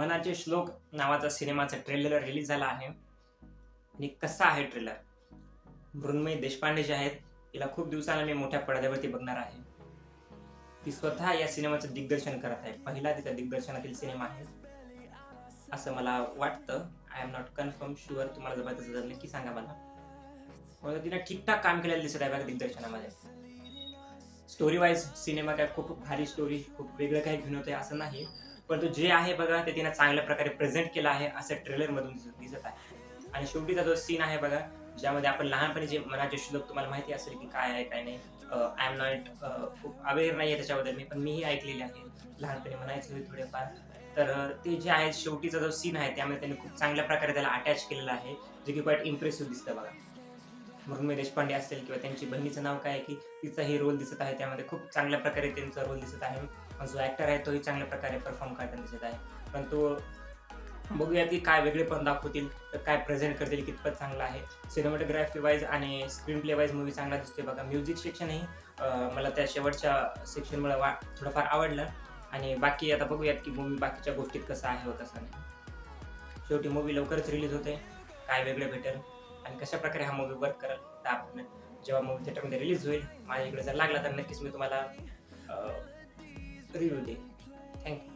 मनाचे श्लोक नावाचा सिनेमाचा ट्रेलर रिलीज झाला आहे. आणि कसा आहे ट्रेलर? मृण्मयी देशपांडे जे आहेत तिला खूप दिवसाला मी मोठ्या पडद्यावरती बघणार आहे. ती स्वतः या सिनेमाचं दिग्दर्शन करत आहे. पहिला तिचा दिग्दर्शनातील सिनेमा आहे. असं मला वाटतं. I am not confirm sure तुम्हाला जर नक्की सांगा मला. तिने ठीकठाक काम केलेलं दिसत आहे बघा दिग्दर्शनामध्ये. स्टोरी वाईज सिनेमा काय खूप भारी स्टोरी खूप वेगळं काही घेऊन होते असं नाही. परंतु जे आहे बघा ते तिने चांगल्या प्रकारे प्रेझेंट केलं आहे असं ट्रेलर मधून दिसत दिसत आहे. आणि शेवटीचा जो सीन आहे बघा ज्यामध्ये आपण लहानपणी जे मनाचे श्लोक तुम्हाला माहिती असेल की काय आहे काय नाही आय एम नॉट खूप अवेअर नाही आहे त्याच्याबद्दल मी पण मीही ऐकलेले आहे. लहानपणी म्हणायचे होते थोडेफार. तर ते जे आहे शेवटीचा जो सीन आहे त्यामध्ये त्यांनी खूप चांगल्या प्रकारे त्याला अटॅच केलेला आहे जे की क्वाईट इम्प्रेसिव्ह दिसतं बघा. मृण्मय देशपांडे असेल किंवा त्यांची बहिणीचं नाव काय आहे की तिचाही रोल दिसत आहे. त्यामध्ये खूप चांगल्या प्रकारे त्यांचा रोल दिसत आहे. जो ऍक्टर आहे तोही चांगल्या प्रकारे परफॉर्म करताना दिसत आहे. पण तो बघूया की काय वेगळे पण दाखवतील तर काय प्रेझेंट करतील कितपत चांगलं आहे. सिनेमॅटोग्राफी वाईज आणि स्क्रीन प्ले वाईज मूवी चांगला दिसतोय बघा. म्युझिक सेक्शनही मला त्या शेवटच्या सेक्शनमुळे वा थोडंफार आवडलं. आणि बाकी आता बघूयात की मूवी बाकीच्या गोष्टीत कसं आहे व कसं नाही. शेवटी मूवी लवकरच रिलीज होते. काय वेगळं भेटेल? आणि कशा प्रकारे हा मूवी वर्क कराल तर आपण जेव्हा मूवी थिएटरमध्ये रिलीज होईल माझ्या इकडे जर लागला तर नक्कीच मी तुम्हाला रिव्ह्यू देईन. थँक्यू